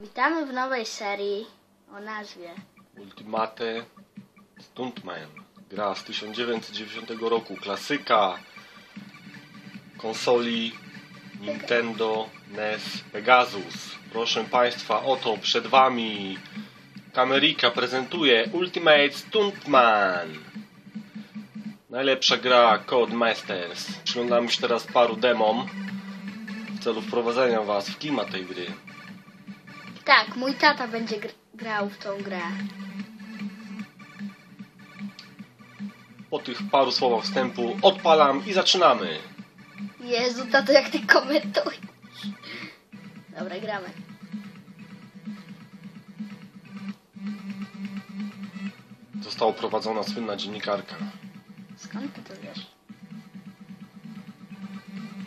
Witamy w nowej serii o nazwie Ultimate Stuntman. Gra z 1990 roku. Klasyka konsoli Nintendo NES Pegasus. Proszę Państwa, oto przed Wami Kamerika prezentuje Ultimate Stuntman. Najlepsza gra Codemasters. Przyglądamy się teraz paru demom w celu wprowadzenia Was w klimat tej gry. Tak, mój tata będzie gr- grał w tą grę. Po tych paru słowach wstępu odpalam i zaczynamy. Jezu, tato, jak ty komentujesz. Dobra, gramy. Została prowadzona słynna dziennikarka. Skąd ty to wiesz?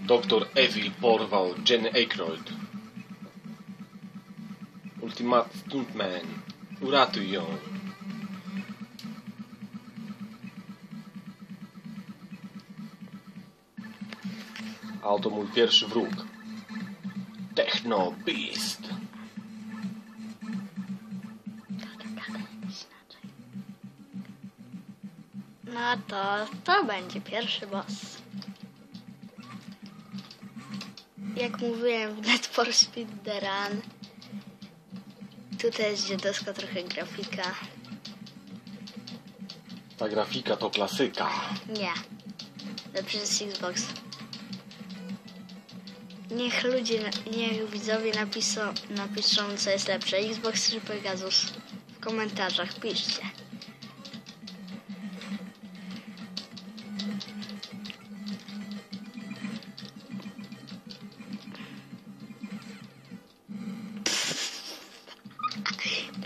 Dr. Evil porwał Jenny Aykroyd. Ultimate Stuntman. Uratuj ją. A oto mój pierwszy wróg. Techno Beast. No to, to będzie pierwszy boss. Jak mówiłem w Net for Speed The Run, tutaj jest dziadowska trochę grafika. Ta grafika to klasyka. Nie. Lepszy jest Xbox. Niech ludzie, niech widzowie napiszą, napiszą co jest lepsze, Xbox czy Pegasus. W komentarzach piszcie.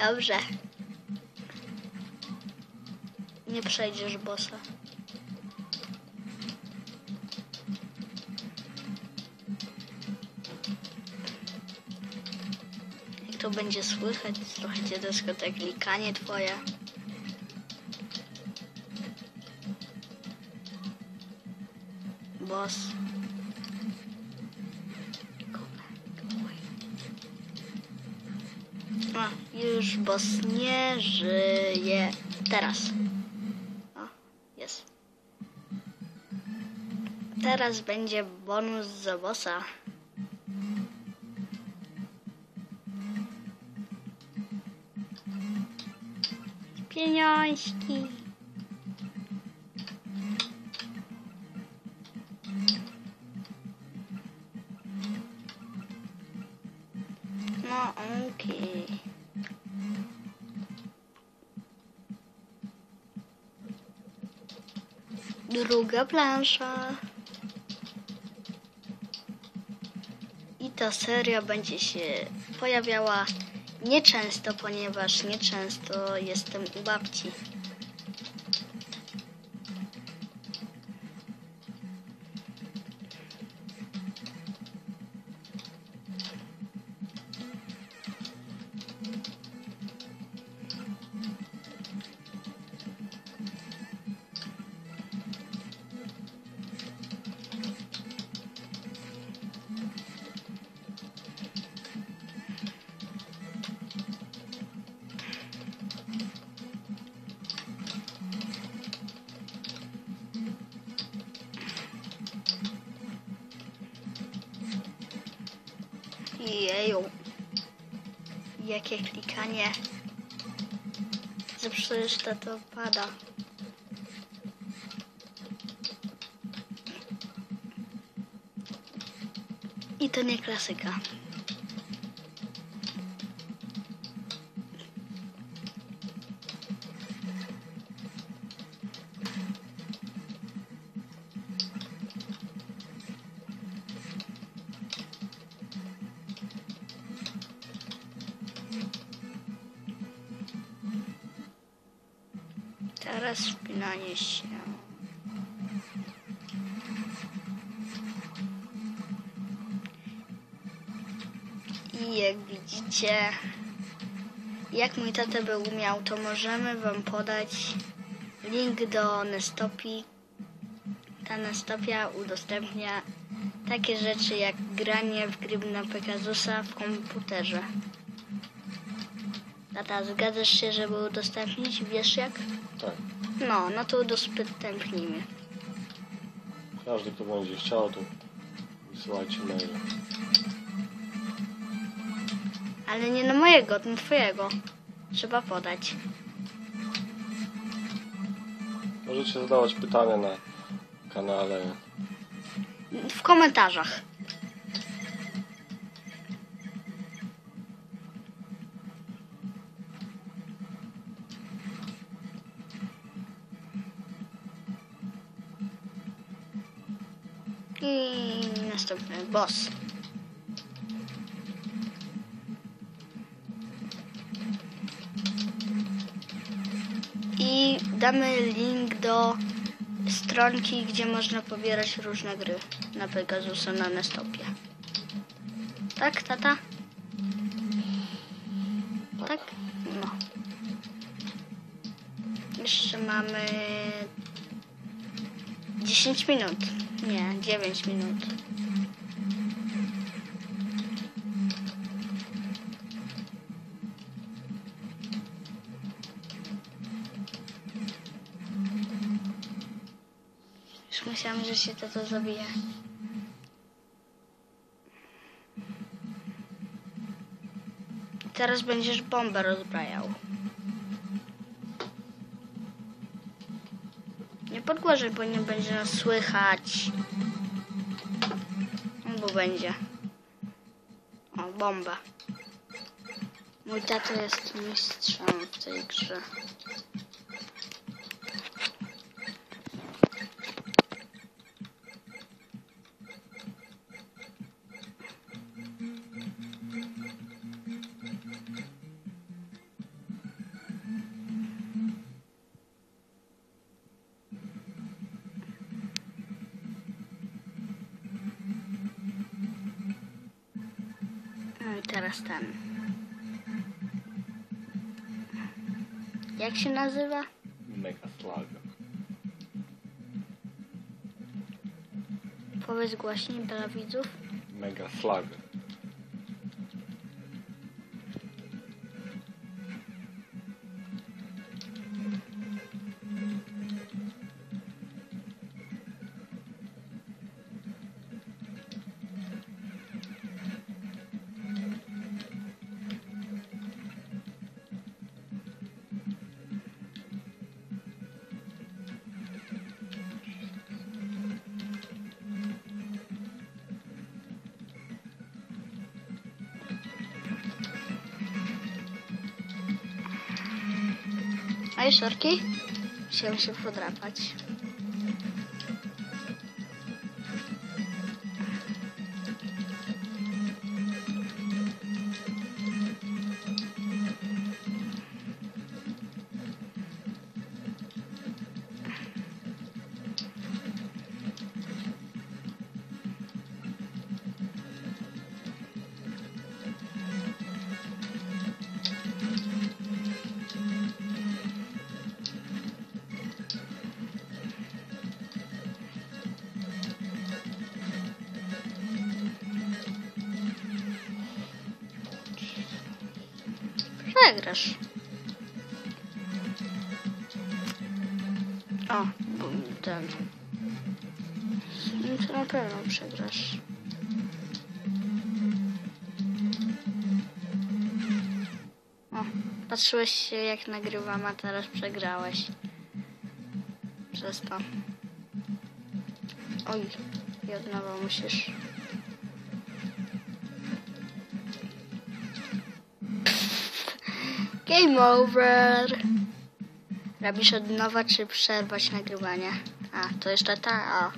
Dobrze. Nie przejdziesz bossa. Jak to będzie słychać, trochę dziecko tak klikanie twoje. Boss. Już boss nie żyje. Teraz. O, jest. Teraz będzie bonus za bossa. Pieniążki. Druga plansza. I ta seria będzie się pojawiała nieczęsto, ponieważ nieczęsto jestem u babci. Jakie klikanie. Przecież to, to pada. I to nie klasyka. I jak widzicie, jak mój tata by umiał, to możemy wam podać link do Nestopi. Ta Nestopia udostępnia takie rzeczy jak granie w gry na Pegasusa w komputerze. Tata, zgadzasz się, żeby udostępnić? Wiesz jak? Tak. No, no to udostępnijmy. Każdy, kto będzie chciał, to wysyłajcie maile. Ale nie na mojego, na twojego. Trzeba podać. Możecie zadawać pytania na kanale. W komentarzach. I następny boss. Damy link do stronki, gdzie można pobierać różne gry na Pegasusa na Nestopie. Tak, tata? Tak? No. Jeszcze mamy 10 minut. Nie, 9 minut. Się to zabije. Teraz będziesz bombę rozbrajał. Nie podgłożę, bo nie będzie nas słychać. No, Bo będzie. O, bomba. Mój tato jest mistrzem w tej grze. Teraz ten. Jak się nazywa? Mega Slag. Powiedz głośniej dla widzów. Mega Slag. A i szorki? Chciałem się podrapać. Przegrasz. O, ten. No to na pewno przegrasz. O, patrzyłeś się jak nagrywam, a teraz przegrałeś. Przez to. Oj, nowa musisz. Game over. Robisz od nowa, czy przerwać nagrywanie? A, to jeszcze ta, a.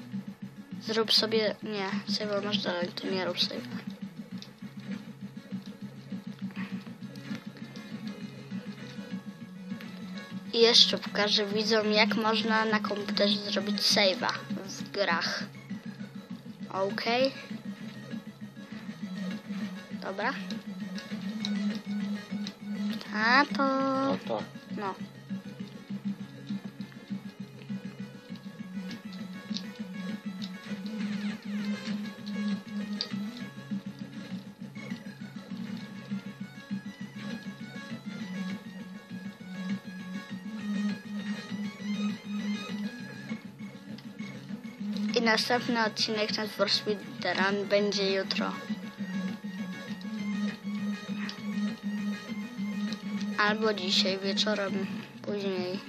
Zrób sobie, nie, save'a masz dalej, to nie rób save'a. I jeszcze pokażę widzom, jak można na komputerze zrobić save'a w grach. Okej. Dobra. A to... To. No. I następny odcinek Transfer Speed Run będzie jutro. Albo dzisiaj wieczorem, później.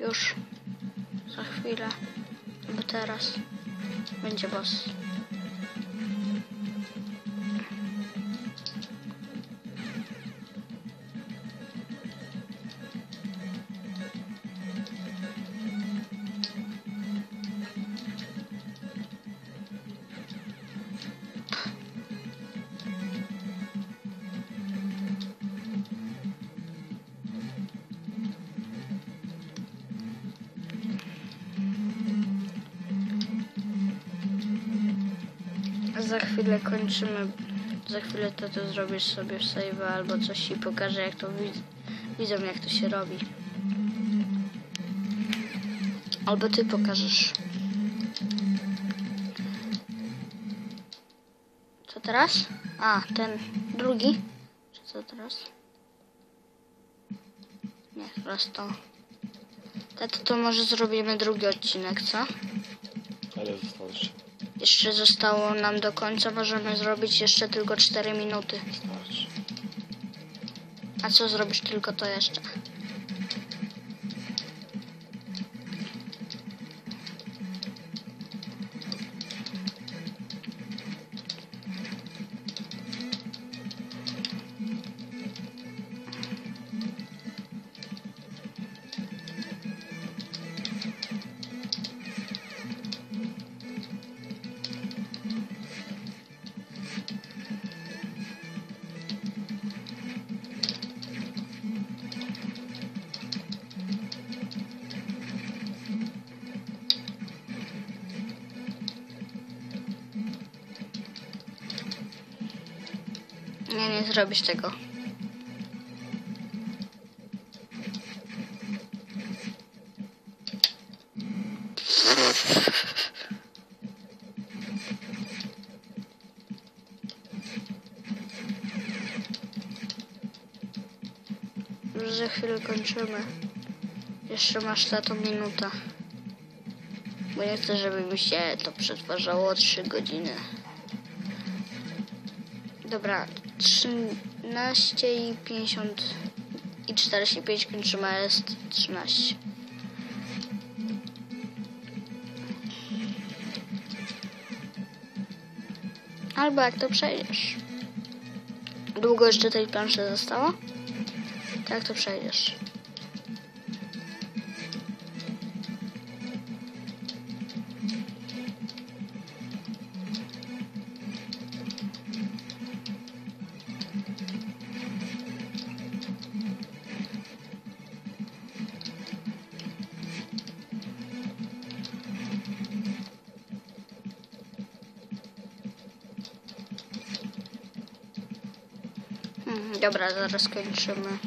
Już za chwilę, bo teraz będzie boss. Za chwilę kończymy. Za chwilę to, to zrobisz sobie save albo coś ci pokażę jak to widz, widzom jak to się robi. Albo ty pokażesz. Co teraz? A, ten drugi? Czy co teraz? Nie, teraz to. Tato, to może zrobimy drugi odcinek, co? Ale zostało jeszcze. Jeszcze zostało nam do końca, możemy zrobić jeszcze tylko 4 minuty. A co zrobisz tylko to jeszcze? Nie, nie zrobisz tego. Już za chwilę kończymy. Jeszcze masz tato minutę. Bo nie chcę, żeby mi się to przetwarzało o 3 godziny. Dobra, 13 i 50 i 45 kończymy, a jest 13. Albo jak to przejdziesz. Długo jeszcze tej planszy zostało? Tak to przejdziesz. Dobra, zaraz kończymy.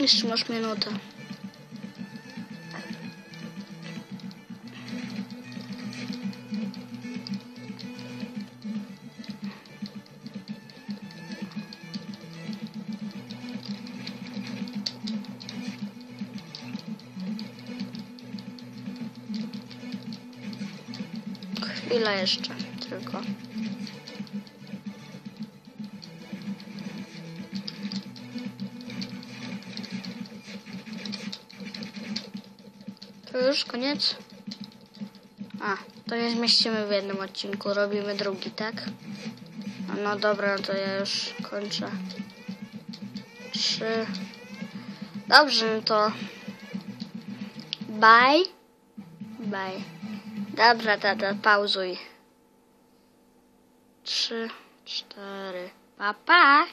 Jeszcze masz minutę. Chwila jeszcze tylko. To już koniec? A, to nie zmieścimy w jednym odcinku. Robimy drugi, tak? No, dobra, to ja już kończę. Trzy. Dobrze, no to. Bye. Bye. Dobra, tata, pauzuj. Trzy, cztery. Pa, pa.